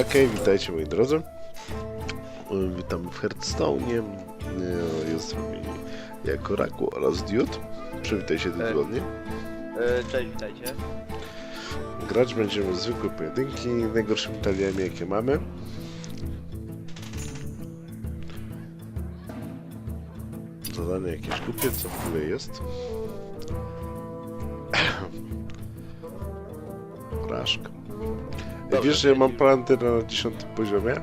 Okej, witajcie moi drodzy. E, Witamy w Hearthstone'ie. E, Jest z nami jako Raku oraz Dude. Przywitaj się E. tygodnie. E, Cześć, witajcie. Grać będziemy zwykłe pojedynki najgorszymi taliami jakie mamy. Zadanie jakieś głupie, co w ogóle jest. Porażka. Dobrze, Wiesz, że ja mam planty na 10 poziomie?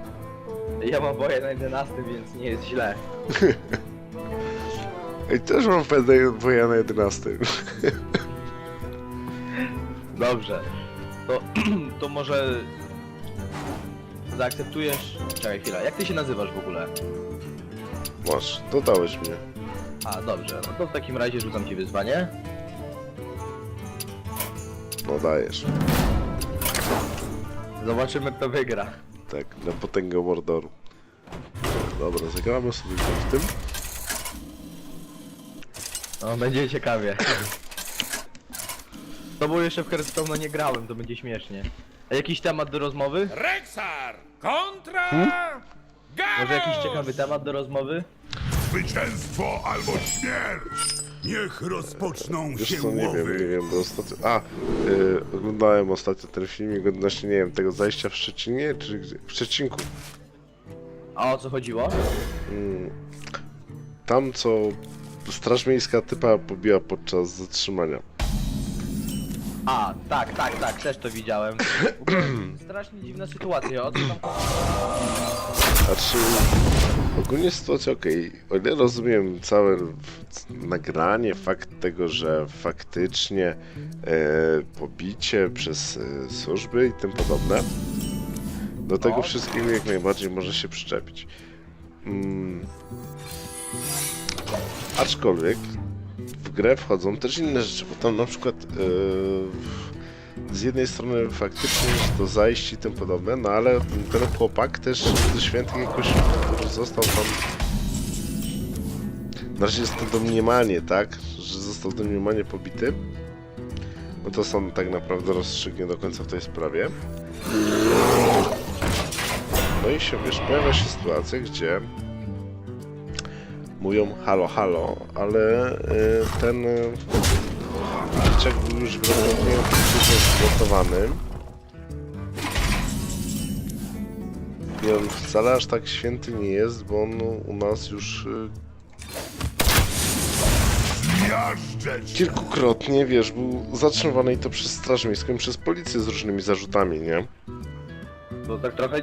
Ja mam boję na 11, więc nie jest źle. Ej, też mam woja na 11. Dobrze. To, to może zaakceptujesz... Czekaj chwilę, jak ty się nazywasz w ogóle? Masz, dodałeś mnie. A, dobrze, no to w takim razie rzucam ci wyzwanie. No dajesz. Zobaczymy kto wygra. Tak, na potęgę Mordoru. Dobra, zagramy sobie w tym. No, będzie ciekawie. To było jeszcze w Hearthstone nie grałem, to będzie śmiesznie. A jakiś temat do rozmowy? Rexar kontra Garus! Może jakiś ciekawy temat do rozmowy? Zwycięstwo albo śmierć! Niech rozpoczną Wiesz się co, nie łowy! wiem, nie wiem, bo ostatnio... A, yy, oglądałem ostatnio ten filmik odnośnie, nie wiem, tego zajścia w Szczecinie, czy gdzie? W Szczecinku. A o co chodziło? Mm, tam, co Straż Miejska typa pobiła podczas zatrzymania. A, tak, tak, tak, też to widziałem. Strasznie dziwna sytuacja, o co tam Znaczy, ogólnie sytuacja okej. O ile rozumiem całe nagranie, fakt tego, że faktycznie e, pobicie przez e, służby i tym podobne, do tego No. wszystkiego jak najbardziej może się przyczepić. Mm. Aczkolwiek w grę wchodzą też inne rzeczy, bo tam na przykład e, z jednej strony faktycznie jest to zajście i tym podobne, no ale ten chłopak też ze świętych jakoś został tam... Na razie jest to domniemanie, tak? Że został domniemanie pobity. No to są tak naprawdę rozstrzygnie do końca w tej sprawie. No i się, wiesz, pojawia się sytuacja, gdzie mówią halo, halo, ale y, ten y, dzieciak był już wielokrotnie zgotowany. I on wcale aż tak święty nie jest, bo on u nas już y, kilkukrotnie, wiesz, był zatrzymywany i to przez Straż Miejską i przez policję z różnymi zarzutami, nie? Bo tak trochę...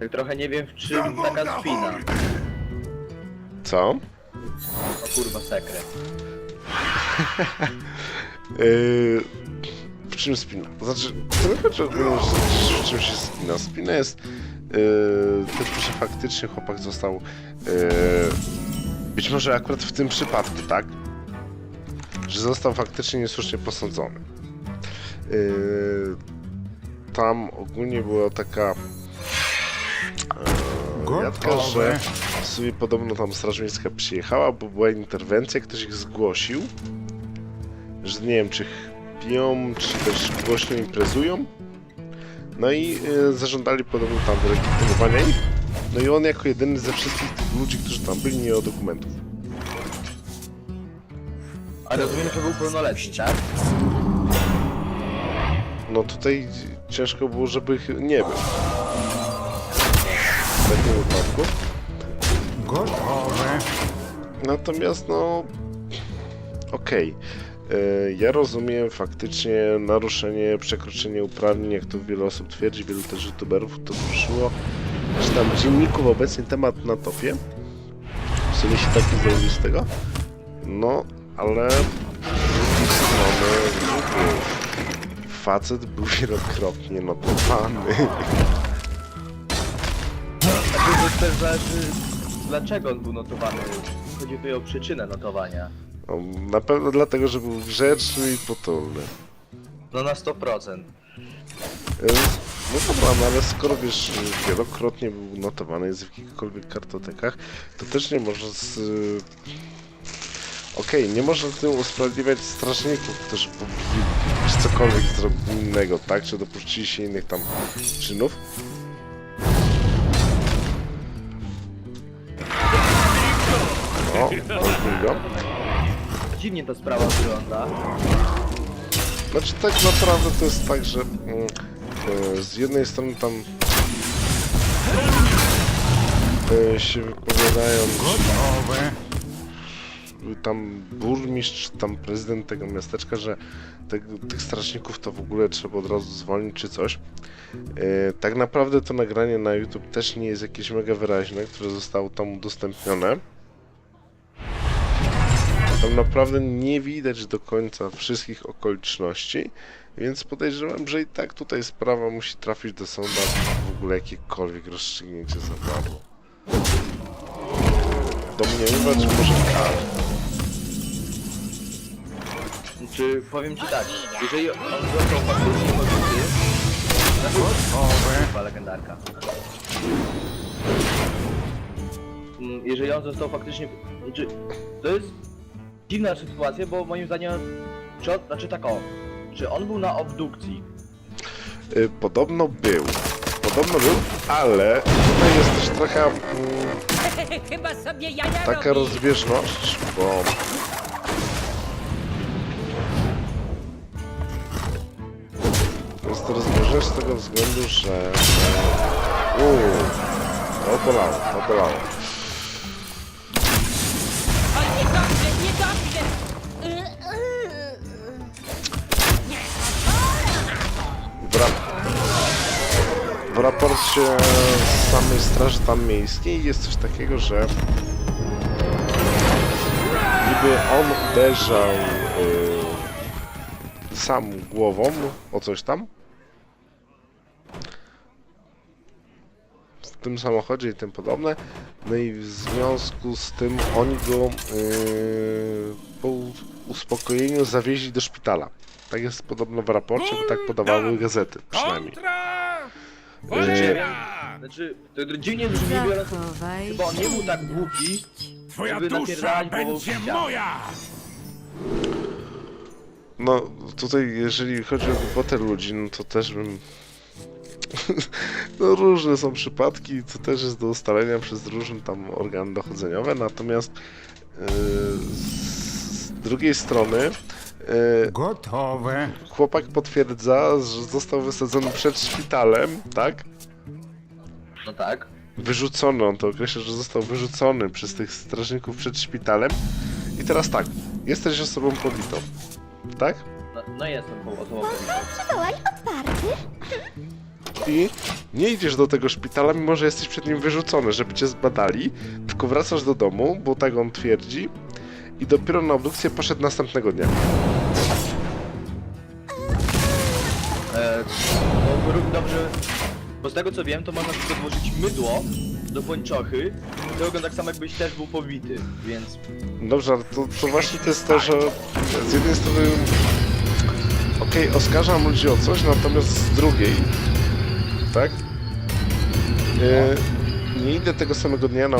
Tak trochę nie wiem w czym taka spina. Co? O kurwa, sekret. Yy, w czym spina? To znaczy, to nie że w czym się spina. Spina jest yy, tym, że faktycznie chłopak został yy, być może akurat w tym przypadku, tak? Że został faktycznie niesłusznie posądzony. Yy, tam ogólnie była taka jadka, że w sumie podobno tam Straż Miejska przyjechała, bo była interwencja, ktoś ich zgłosił że nie wiem, czy piją, czy też głośno imprezują. No i y, zażądali podobno tam wylegitymowania ich. No i on jako jedyny ze wszystkich tych ludzi, którzy tam byli, nie miał dokumentów. A rozumiem, że był pełnoletni, tak? No tutaj ciężko było, żeby ich nie był. W takim wypadku. Gotowe! Natomiast no... Okej. Y, Ja rozumiem faktycznie naruszenie, przekroczenie uprawnień, jak to wiele osób twierdzi, wielu też youtuberów to ruszyło, że tam dzienników obecnie temat na topie. W sumie się taki zrobił z tego. No, ale z drugiej strony facet był wielokrotnie notowany. Znaczy, to też zależy dlaczego on był notowany. Chodzi tutaj o przyczynę notowania. No, na pewno dlatego, że był grzeczny i potulny. No na 100%. No dobra, no ale skoro wiesz, wielokrotnie był notowany, jest w jakichkolwiek kartotekach, to też nie może z... Y, okej, okay, nie można z tym usprawiedliwiać strażników, którzy pobili czy cokolwiek innego, tak? Czy dopuścili się innych tam czynów. O, no, go. Dziwnie ta sprawa wygląda. Znaczy tak naprawdę to jest tak, że mm, e, z jednej strony tam e, się wypowiadają Gotowe. tam burmistrz, tam prezydent tego miasteczka, że tego, tych strażników to w ogóle trzeba od razu zwolnić czy coś. E, tak naprawdę to nagranie na YouTube też nie jest jakieś mega wyraźne, które zostało tam udostępnione. Tam naprawdę nie widać do końca wszystkich okoliczności, więc podejrzewam, że i tak tutaj sprawa musi trafić do sądu, aby w ogóle jakiekolwiek rozstrzygnięcie zapadło. Domniemywać może każdy. Czy powiem ci tak, jeżeli on został faktycznie pobity, znaczy, Gotowe. chyba legendarka. Mm, Jeżeli on został faktycznie, znaczy, to jest dziwna sytuacja, bo moim zdaniem, czy on, znaczy tak o, czy on był na obdukcji, Y, Podobno był. Podobno był, ale tutaj jest też trochę mm, Chyba sobie jaja taka robi. rozbieżność, bo jest to rozbieżność z tego względu, że uuu, to bolało, to bolało. W, rap w raporcie samej Straży tam Miejskiej jest coś takiego, że niby on uderzał y, sam głową o coś tam tym samochodzie i tym podobne. No i w związku z tym oni go y, po uspokojeniu zawieźli do szpitala. Tak jest podobno w raporcie, bo tak podawały gazety przynajmniej. Eee, Wojna. znaczy, to dziwnie brzmi biorąc, chyba on nie był tak głupi, Twoja żeby dusza napierdalać głową w będzie ścianę. moja. No tutaj jeżeli chodzi o głupotę ludzi, no to też bym... no różne są przypadki, to też jest do ustalenia przez różne tam organy dochodzeniowe, natomiast yy, z drugiej strony yy, Gotowe. chłopak potwierdza, że został wysadzony przed szpitalem, tak? No tak. Wyrzucony, on to określa, że został wyrzucony przez tych strażników przed szpitalem. I teraz tak, jesteś osobą pobitą, tak? No, no jestem osobą powitą. Przywołań otwarty. I nie idziesz do tego szpitala, mimo że jesteś przed nim wyrzucony, żeby cię zbadali, tylko wracasz do domu, bo tak on twierdzi, i dopiero na obdukcję poszedł następnego dnia. E, no, równie dobrze, bo z tego co wiem, to można tylko włożyć mydło do pończochy i to wygląda tak samo jakbyś też był powity, więc Dobrze, ale to, to właśnie to jest to, że z jednej strony okej, oskarżam ludzi o coś, natomiast z drugiej, tak? E, nie idę tego samego dnia na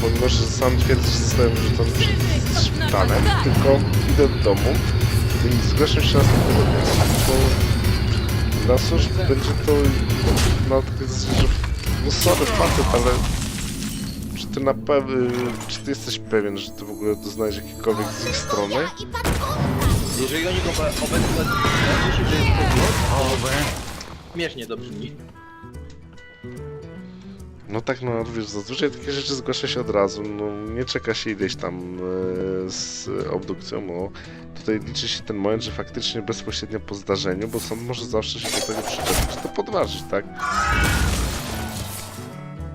pomimo że sam twierdzę, że zostałem wyrzucony przed szpitalem, tylko idę do domu i zgłaszam się następnego dnia. Bo na cóż, będzie to na takie zasadzie, że no sorry, facet, ale czy ty na pewno, czy ty jesteś pewien, że ty w ogóle doznajesz jakikolwiek z ich strony? Jeżeli oni go obe- obecnie że jest Gotowe. Śmiesznie to brzmi. No tak, no wiesz, zazwyczaj takie rzeczy zgłasza się od razu, no nie czeka się ileś tam e, z obdukcją, no tutaj liczy się ten moment, że faktycznie bezpośrednio po zdarzeniu, bo sąd może zawsze się do tego przyczepić, to podważyć, tak?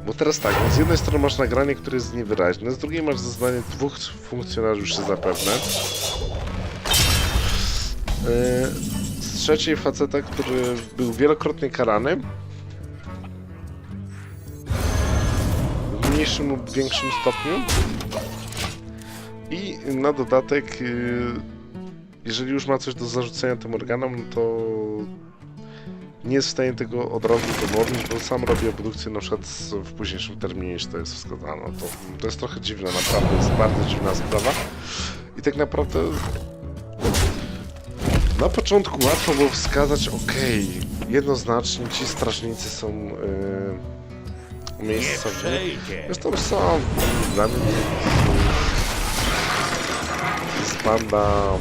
Bo teraz tak, z jednej strony masz nagranie, które jest niewyraźne, z drugiej masz zeznanie dwóch funkcjonariuszy zapewne. E, trzeciej faceta, który był wielokrotnie karany, w mniejszym lub większym stopniu. I na dodatek, y, jeżeli już ma coś do zarzucenia tym organom, no to nie jest w stanie tego od razu udowodnić, bo sam robi obdukcję na przykład w późniejszym terminie, niż to jest wskazane. To, to jest trochę dziwne, naprawdę jest bardzo dziwna sprawa. I tak naprawdę na początku łatwo było wskazać, okej, jednoznacznie ci strażnicy są yy, przejdzie. Zresztą są dla mnie panda.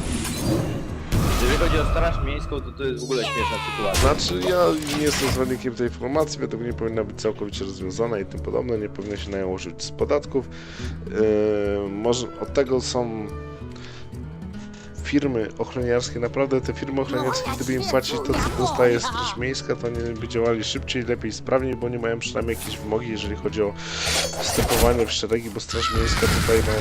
Jeżeli chodzi o straż miejską, to to jest w ogóle śmieszna sytuacja. Znaczy, ja nie jestem zwolennikiem tej informacji, według mnie powinna być całkowicie rozwiązana i tym podobne, nie powinno się nałożyć z podatków. Yy, może od tego są firmy ochroniarskie, naprawdę te firmy ochroniarskie, gdyby im płacić to, co dostaje Straż Miejska, to oni by działali szybciej, lepiej, sprawniej, bo nie mają przynajmniej jakieś wymogi, jeżeli chodzi o wstępowanie w szeregi, bo Straż Miejska tutaj, no...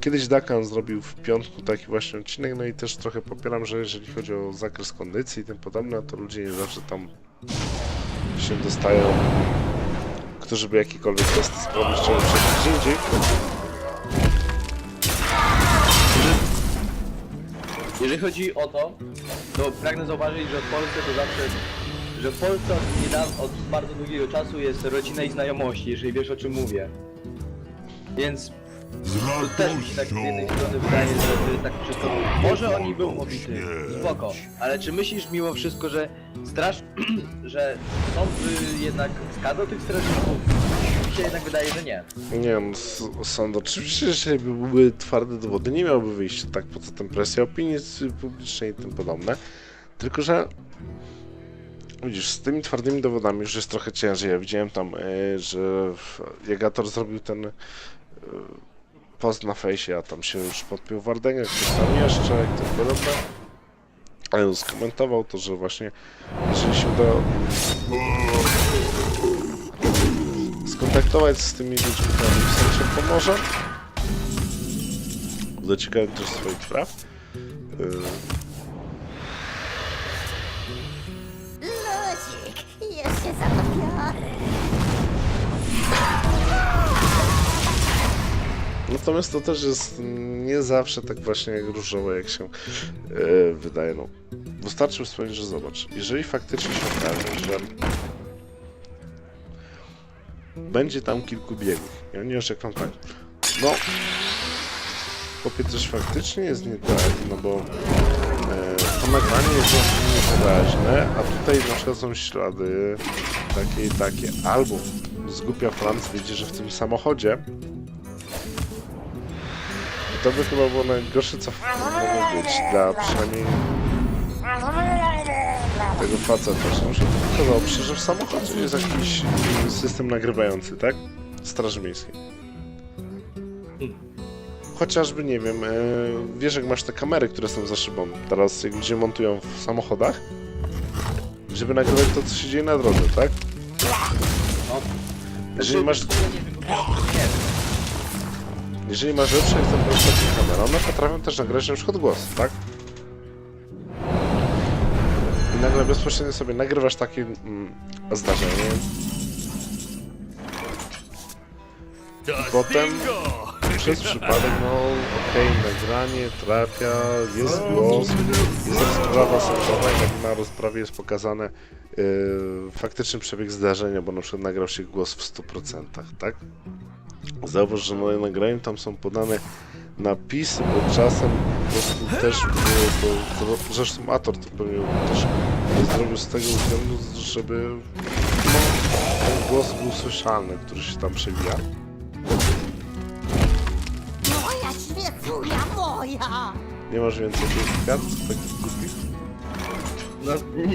Kiedyś Dakan zrobił w piątku taki właśnie odcinek, no i też trochę popieram, że jeżeli chodzi o zakres kondycji i tym podobne, to ludzie nie zawsze tam się dostają, którzy by jakiekolwiek testy trzeba przejść gdzie indziej. Jeżeli chodzi o to, to pragnę zauważyć, że w Polsce to zawsze, że w Polsce od, niedawno, od bardzo długiego czasu jest rodzina i znajomości, jeżeli wiesz o czym mówię. Więc to też mi się tak z jednej strony wydaje, że to jest tak wszystko. Może on i był pobity, spoko, ale czy myślisz mimo wszystko, że straż, że sąd by jednak skazał tych strażników? Się jednak wydaje, że nie. Nie no, sąd oczywiście, jeżeli by były twarde dowody, nie miałby wyjścia, tak, poza tym presja opinii publicznej i tym podobne. Tylko, że widzisz, z tymi twardymi dowodami już jest trochę ciężej. Ja widziałem tam, e, że w- Jagator zrobił ten e, post na fejsie, a tam się już podpiął Wardęga, ktoś tam jeszcze i tym podobne. Ale on skomentował to, że właśnie jeżeli się uda skontaktować z tymi ludźmi, w sensie pomoże, dociekają też swoich praw. Yy, Ludzik, już się. Natomiast to też jest nie zawsze tak właśnie jak różowe, jak się e, wydaje. No, wystarczy wspomnieć, że zobacz, jeżeli faktycznie się okaże, że będzie tam kilku biegów. I oni oczekują tak, no. Chłopie coś faktycznie jest nie tak, no bo e, to nagranie jest dosyć niewyraźne, a tutaj na przykład są ślady takie i takie, albo zgupia Franc widzi, że w tym samochodzie. To by chyba było najgorsze, co mogło być dla przynajmniej tego faceta, że pokazało przy, że w samochodzie jest jakiś system nagrywający, tak? Straży Miejskiej. Chociażby, nie wiem, e, wiesz jak masz te kamery, które są za szybą, teraz jak ludzie montują w samochodach, żeby nagrywać to, co się dzieje na drodze, tak? Jeżeli masz. Jeżeli masz lepsze egzemplarze kamery, one potrafią też nagrać na przykład głos, tak? I nagle bezpośrednio sobie nagrywasz takie mm, zdarzenie. I potem przez przypadek, no okej, nagranie trafia, jest głos, jest rozprawa sądowa i jak na rozprawie jest pokazane yy, faktyczny przebieg zdarzenia, bo na przykład nagrał się głos w 100%, tak? Zauważ, że na nagraniu tam są podane napisy, bo czasem po prostu też było to, to zresztą Ator to pewnie też zrobił z tego względu, żeby no, ten głos był słyszalny, który się tam przewija. Moja świecunia, moja! Nie masz więcej tych kart, takich głupich? No, no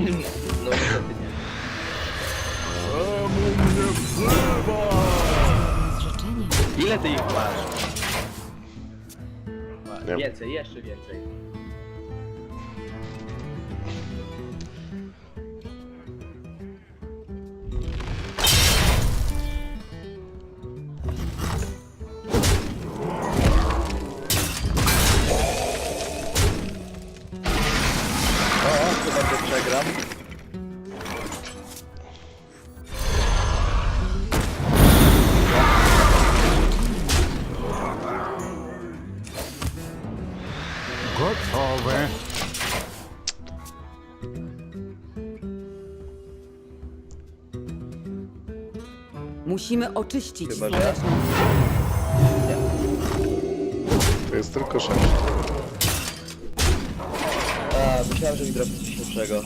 niestety nie. Ile ty ich masz? 燕子燕是燕子 Gotowe. Musimy oczyścić Chyba, że? słoneczną To jest tylko 6. A, myślałem, że mi trafi coś lepszego.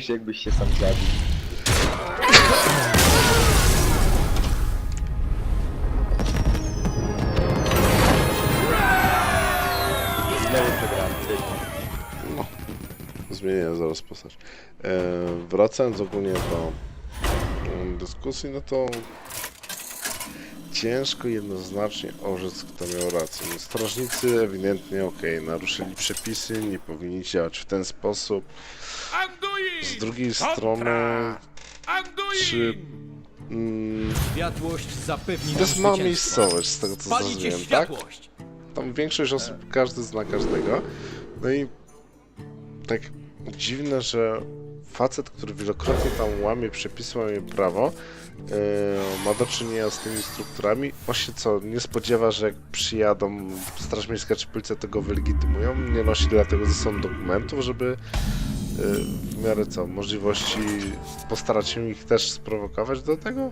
Jeszcze jakbyś się sam zabił. Znowu przegrałem. No, zmienię zaraz postać. E, wracając ogólnie do mm, dyskusji, no to ciężko jednoznacznie orzec, kto miał rację. No, strażnicy ewidentnie, okej, naruszyli przepisy, nie powinni działać w ten sposób. Z drugiej strony, czy... Mm, Światłość zapewni to jest mała miejscowość, z tego co zrozumiałem, tak? Tam większość osób, każdy zna każdego. No i tak dziwne, że facet, który wielokrotnie tam łamie przepisy, łamie prawo, ma do czynienia z tymi strukturami. On się co, nie spodziewa, że jak przyjadą Straż Miejska czy Policja, to go wylegitymują. Nie nosi dlatego ze sobą dokumentów, żeby yy, w miarę co, możliwości postarać się ich też sprowokować do tego?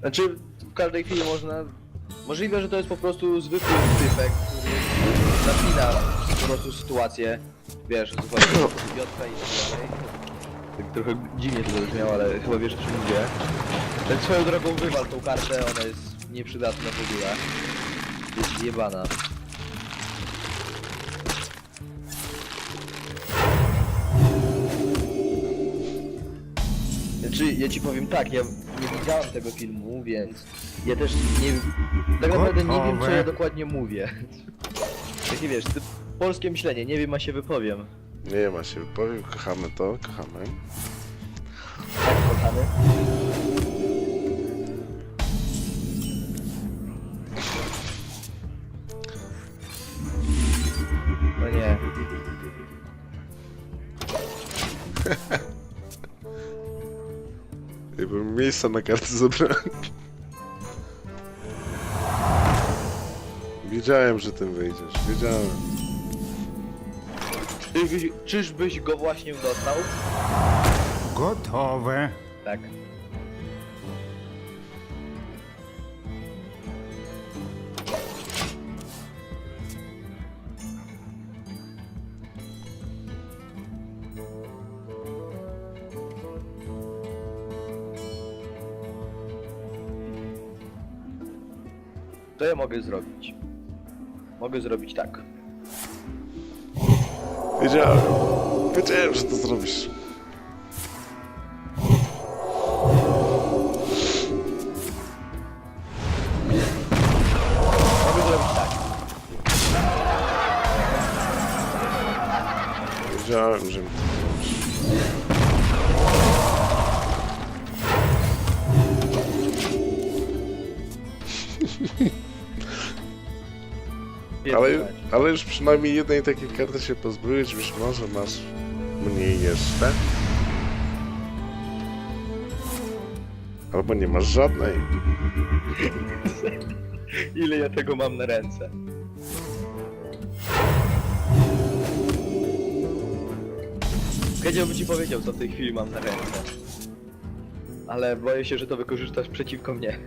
Znaczy, w każdej chwili można... Możliwe, że to jest po prostu zwykły typek, który napina po prostu sytuację. Wiesz, chodzi, idiotka i tak dalej. Tak trochę dziwnie to zabrzmiało, ale chyba wiesz o czym mówię. Tak swoją drogą wywal tą kartę, ona jest nieprzydatna w ogóle. Jest zjebana. Znaczy, ja ci powiem tak, ja nie widziałem tego filmu, więc ja też nie tak naprawdę nie wiem co ja dokładnie mówię. Takie wiesz, polskie myślenie, nie wiem a się wypowiem. Nie ma się wypowiem, kochamy to, kochamy. Tak, kochany. No nie. Jakbym miejsca na karty zabrał. Wiedziałem, że tym wyjdziesz. Wiedziałem. Czyżbyś, czyżbyś go właśnie dostał? Gotowe. Tak. To ja mogę zrobić. Mogę zrobić tak. Wiedziałem. Wiedziałem, że Ale, ale już przynajmniej jednej takiej karty się pozbyłeś, być może masz mniej jeszcze. Albo nie masz żadnej. Ile ja tego mam na ręce? By ci powiedział, co w tej chwili mam na ręce. Ale boję się, że to wykorzystasz przeciwko mnie.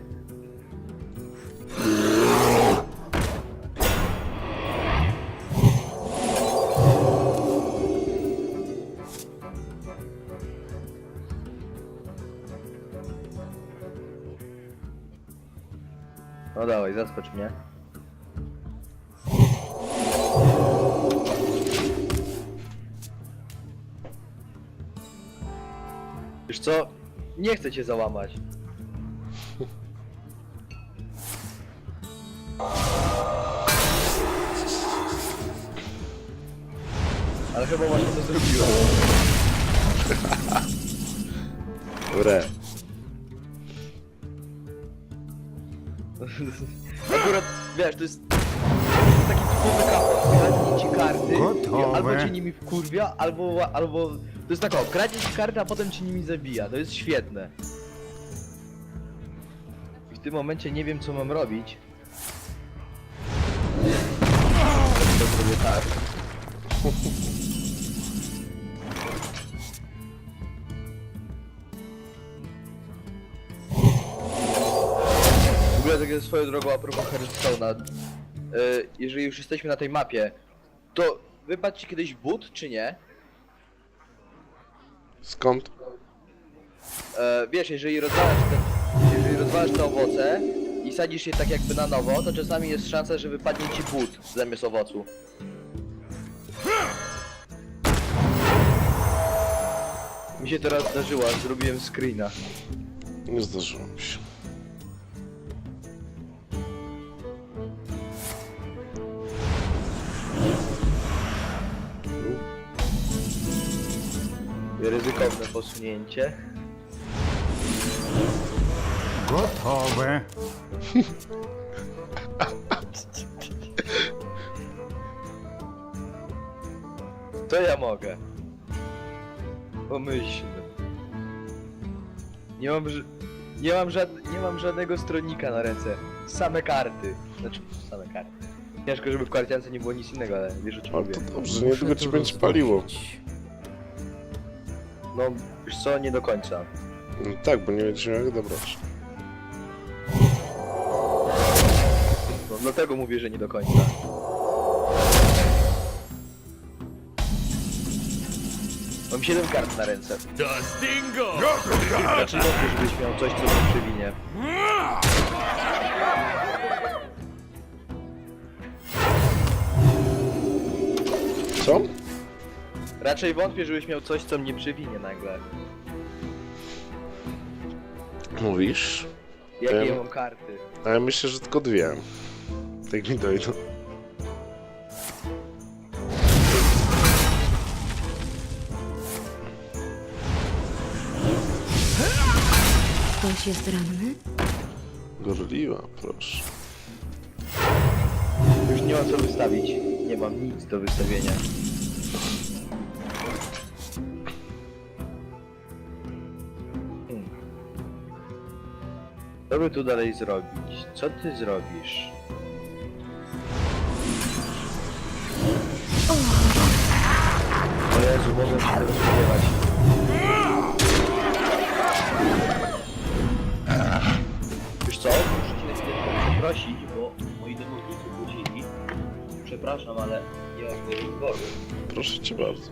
Zaskocz mnie. Wiesz co? Nie chcę cię załamać. Ale chyba właśnie to zrobiłem. Dobre. Wiesz, to jest taki typowy kawał. Kradnie ci karty, Gotowe. albo cię nimi wkurwia, albo, albo... To jest tak o, kradnie ci karty, a potem cię nimi zabija. To jest świetne. I w tym momencie nie wiem, co mam robić. To tak. Tak swoją drogą a propos Hearthstone'a. Yy, jeżeli już jesteśmy na tej mapie, to wypadł ci kiedyś but, czy nie? Skąd? E, wiesz, jeżeli rozwalasz te, jeżeli rozwalasz te owoce i sadzisz je tak jakby na nowo, to czasami jest szansa, że wypadnie ci but zamiast owocu. Mi się teraz zdarzyło, aż zrobiłem screena. Nie zdarzyło mi się. Ryzykowne posunięcie. Gotowe. To ja mogę. Pomyślmy. Nie mam, ż- nie mam, żad- nie mam żadnego stronnika na ręce. Same karty. Znaczy, same karty. Ciężko, żeby w karciance nie było nic innego, ale wiesz o czym Ale mówię. to dobrze, niedługo ci będzie paliło. No, wiesz co, nie do końca. No tak, bo nie będziesz miał jak dobrać. No, dlatego mówię, że nie do końca. Mam 7 kart na ręce. Raczej wątpię, żebyś miał coś, co mi przewinie. Co? Raczej wątpię, żebyś miał coś, co mnie przewinie nagle. Mówisz? Jakie Em. ja mam karty? A ja myślę, że tylko dwie. Tak mi dojdą. Ktoś jest ranny? Gorliwa, proszę. Już nie mam co wystawić. Nie mam nic do wystawienia. Co by tu dalej zrobić? Co ty zrobisz? O Jezu, mogę się tego spodziewać. Wiesz co? Muszę cię chwilę przeprosić, bo moi domownicy budzili. Przepraszam, ale nie mam wyboru. Proszę cię bardzo.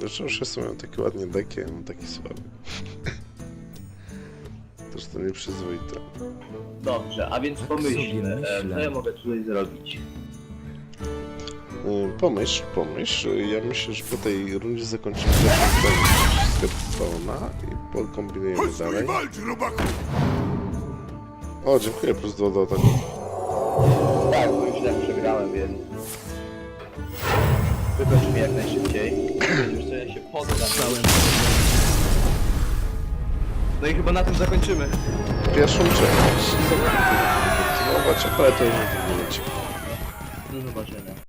Zresztą już jestem miał takie ładnie deki, a mam taki słaby. Też to nieprzyzwoite. Dobrze, a więc pomyślmy, sobie e, co ja mogę tutaj zrobić? Y, Pomyśl, pomyśl. Ja myślę, że po tej rundzie zakończymy pierwszą Stona i pokombinujemy dalej. O, dziękuję, plus dwa do ataku. Tak, bo już tak przegrałem, więc... Wykończymy jak najszybciej. Już ja się poddam. No i chyba na tym zakończymy. Pierwszą część. Zobacz, ale to już nie będzie. Do zobaczenia.